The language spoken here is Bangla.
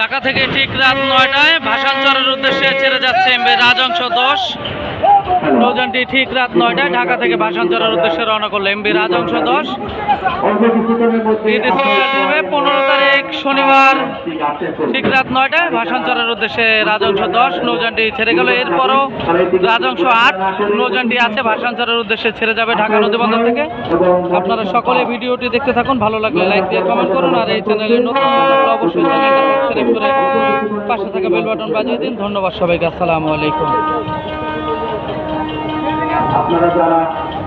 ঢাকা থেকে ঠিক রাত নয়টায় ভাষাঞ্চরের উদ্দেশ্যে ছেড়ে যাচ্ছে এমবি রাজংশ দশ। নৌযানটি ঠিক রাত নয়টায় ঢাকা থেকে ভাষাঞ্চরের উদ্দেশ্যে রওনা করল এমবি রাজংশ দশ। পনেরো শনিবার ঠিক রাত নয়টায় ভাষাঞ্চরের উদ্দেশ্যে রাজংশ দশ, নৌযানটি ছেড়ে গেল। এরপরও রাজংশ আট, নৌযানটি আছে ভাষাঞ্চরের উদ্দেশ্যে ছেড়ে যাবে ঢাকা নদীবন্দর থেকে। আপনারা সকলে ভিডিওটি দেখতে থাকুন, ভালো লাগলে লাইক দিয়ে কমেন্ট করুন, আর এই চ্যানেলে নতুন অবশ্যই চ্যানেলটা করে পাশে থাকা বেল বাটন বাজিয়ে দিন। ধন্যবাদ সবাইকে, আসসালামু আলাইকুম। আপনারা যারা